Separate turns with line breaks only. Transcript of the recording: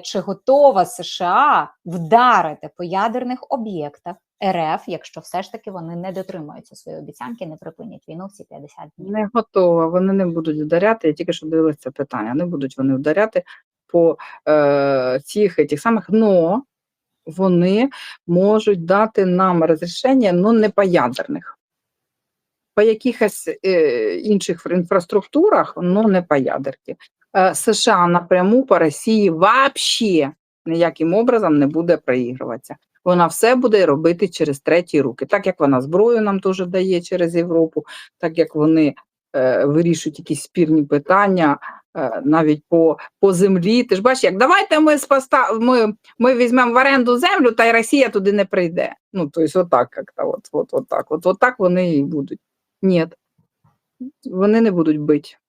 чи готова США вдарити по ядерних об'єктах РФ, якщо все ж таки вони не дотримуються своєї обіцянки, не припинять війну всі 50 днів.
Не готова. Вони не будуть вдаряти. Я тільки що дивилася питання. Не будуть вони вдаряти по е, цих тих самих, но вони можуть дати нам розрішення, ну не по ядерних. По якихось е, інших інфраструктурах, ну не по ядерці. Е, США напряму по Росії взагалі ніяким образом не буде проігруватися. Вона все буде робити через треті руки, так як вона зброю нам теж дає через Європу, так як вони е, вирішують якісь спірні питання е, навіть по, по землі. Ти ж бачиш, як давайте ми споста... ми, ми візьмемо в оренду землю, та й Росія туди не прийде. Ну, тобто, отак, як-то, от, от, от так. От, от так вони і будуть. Ні, вони не будуть бити.